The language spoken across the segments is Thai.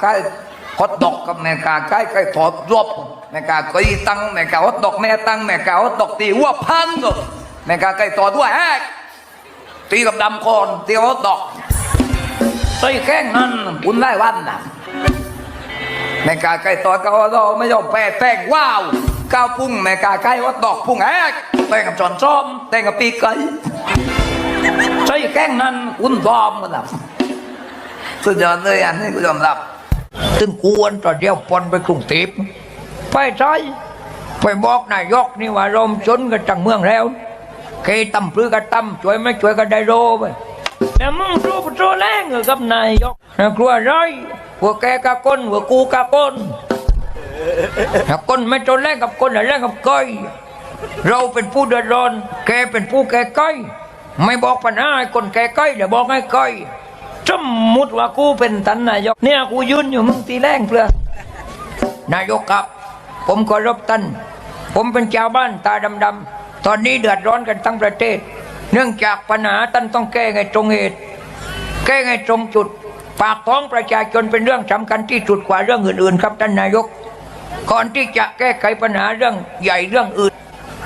ใกล้ฮอตดอกกับแม่กาใกล้ใกล้ถอดรบแม่กาก็ยีตังแม่กาฮอตดอกแม่ตังแม่กาฮอตดอกตีหัวพันก็แม่กาใกล้ถอด้วยแฮกตีกับดำคอนตีฮอตดอกตีแข้งนั้นคุณได้วันน่ะแม่กาใกล้ถอดก็ฮอตดอกไม่ยอมแพ้แป้งว้าวก้าวพุ่งแม่กาใกล้ฮอตดอกพุ่งแฮกแต่งกับจอนซ้อมแต่งกับปีกไก่ใช่แข้งนั้นคุณบอมมันน่ะสุดยอดเลยอันนี้กูยอมรับ ถึงกวนตอนเดียวปนไปกรุงเทพไปใช่ไปบอกนายกนี่ว่าลมชนกันจังเมืองแล้วเคตำปลือกันตำช่วยไม่ช่วยกันได้โรไปแต่มึงรู้ปรู้แรงเหรอกับนายกนะกลัวไรพวกแกกับคนพวกกูกับคนกับคนไม่จนแรงกับคนแต่แรงกับก้อยเราเป็นผู้เดือดร้อน แกเป็นผู้แก่ก้อยไม่บอกปัญหาให้คนแก่ก้อยเดี๋ยวบอกให้ก้อย สมมุติว่ากูเป็นตันนายก เนี่ยกูยืนอยู่มึงตีแรงเพื่อนายกครับ ผมขอรบท่านผมเป็นชาวบ้านตาดำๆตอนนี้เดือดร้อนกันทั้งประเทศ เนื่องจากปัญหาท่านต้องแก้ไงตรงเหตุ แก้ไงตรงจุด ปากท้องประชาชนเป็นเรื่องสำคัญที่สุดกว่าเรื่องอื่นๆ ครับท่านนายก ก่อนที่จะแก้ไขปัญหาเรื่องใหญ่เรื่องอื่น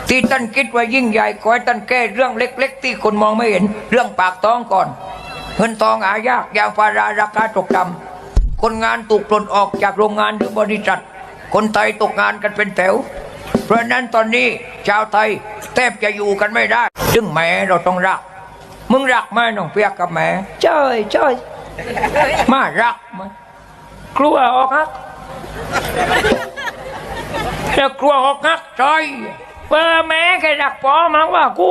ที่ท่านคิดว่ายิ่งใหญ่ขอให้ท่านแก้เรื่องเล็ก ๆ ที่คนมองไม่เห็นเรื่องปากท้องก่อน เงินทองหายากยางพาราราคาตกต่ำคนงานถูกปลดออกจากโรงงานหรือบริษัท คนไทยตกงานกันเป็นแถว เพราะนั้นตอนนี้ชาวไทยแทบจะอยู่กันไม่ได้จึงแม่เราต้องรัก มึงรักไหมน้องเปียกกับแม่เจ้ยเจ้ยมารักไหมกลัวออกฮักจะกลัวออกฮักจอย เพื่อแม่แกรักพอมากกว่ากู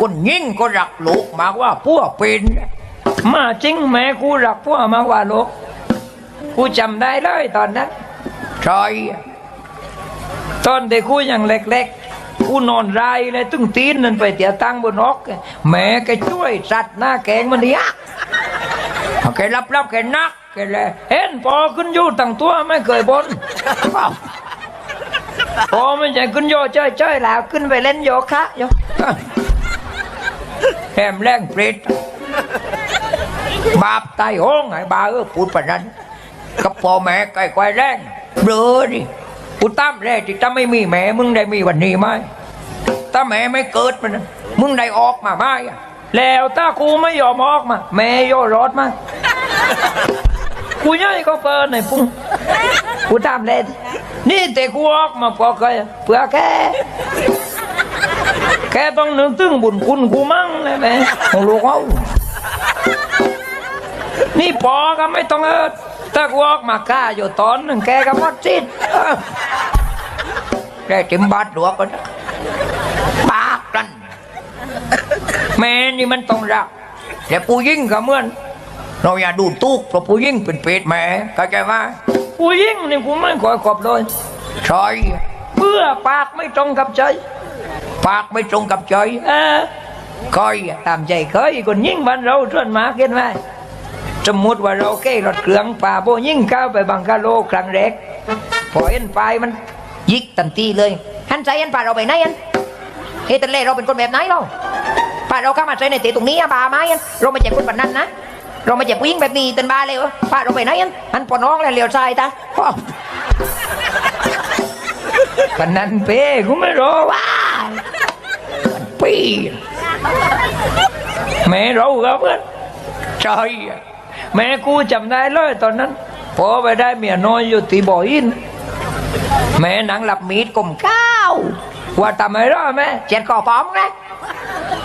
คนยิ่งก็รักลูกมากกว่าพวกเป็นมาจริงแม่กูรักพวกมากกว่าลูกกูจำได้เลยตอนนั้นใช่ตอนเด็กกูยังเล็กๆกูนอนไรายเลยตึงตีนนั่นไปเตียตั้งบนนกแม่แกช่วยสัตว์หน้าแกงมันเนี่ยแกรับรับแกนักแกเลยเห็นพอขึ้นอยู่ตั้งตัวไม่เคยบน พอไม่ใช่ขึ้นโยจ้อยๆแล้วขึ้นไปเล่นโยคะโยแหมแรงเปรตบาปตายโห้องไอ้บาเออพูดปานนั้นกับพ่อแม่ไก่ควายแรงเบลอดิกูตั้มแรกที่ถ้าไม่มีแม่มึงได้มีวันนี้ไหมถ้าแม่ไม่เกิดมันนะมึงได้ออกมาไหมอะแล้วถ้ากูไม่ยอมออกมา แม่โยรอดมากูย่อยก็เปิดหน่อยปุ้ง กูตามเล่นนี่แต่กูออกมาพอเคยเพื่อแค่แกต้องนึกถึงบุญคุณกูมั่งเลยแม่ของลูกเขานี่พอก็ไม่ต้องเออถ้ากูออกมาฆ่าอยู่ตอนหนึ่งแกก็หมดสิ้นเออแกจิมบาดหัวกันปากกันแม่นี่มันต้องรักแต่ผู้ยิ่งก็เหมือนเราอย่าดูตุกเพราะผู้ยิ่งเป็นเป็ดแม่เข้าใจไหม ผู้ยิ่งนี่กูไม่ขอยขอบเลยใช่เพื่อปากไม่ตรงกับใจ ปากไม่ตรงกับใจเออคอยตามใจเคยคนยิ่งบ้านเราส่วนมากเห็นไหมสมมติว่าเราเก้รถเครื่องป่าโบยิ่งเข้าไปบังกาโลครั้งแรกพอเห็นไปมันยิกทันทีเลยฮันใจเห็นป่าเราไปไหนยันเฮตันเล่เราเป็นคนแบบไหนเราป่าเราเข้ามาใจในเตะตรงนี้อะบาไหมยันเราไม่ใช่คนแบบนั้นนะ เราไม่ใช่ผู้หญิงแบบนี้ตันบ้าเลยวะป่าเราไปไหนยันอันปอน้องแล้วเลียวใจตาพ่อปนนันเป้กูไม่รู้ว่าปีแม่เราครับเพื่อนใช่แม่กูจำได้เลยตอนนั้นพอไปได้เมียน้อยอยู่ที่บ่ออิน แม่หนังหลับมีดกลมก้าวว่าทำไมรอแม่เจ็ดก่อพร้อมไง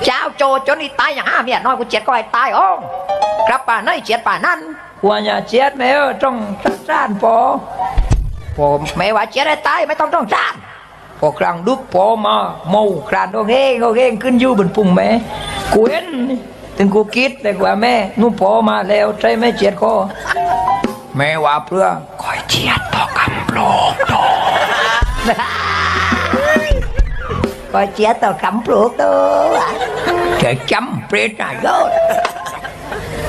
เจ้าโจจนนี่ตายอย่างห้าเมียน้อยกูเจ็ดก่อให้ตายอ้อ งกลับป่าไหนเจ็ดป่านั้นว่าอย่าเจ็ดแม่เออต้องจ้านพอผมไม่ว่าจะได้ตายไม่ต้องต้องจานพอครั้งดุกพอมาเมาครานโอเคโอเคขึ้นอยู่บนปุ่งแม่กูเห็นถึงกูคิดแต่กว่าแม่นู่นพอมาแล้วใช่ไหมเจียดคอแม่ว่าเพื่อคอยเจียดต่อกำโลกโตคอยเจียดต่อกำโลกโตจะจำเปรตนายอดทำใจใหญ่ร้อยก็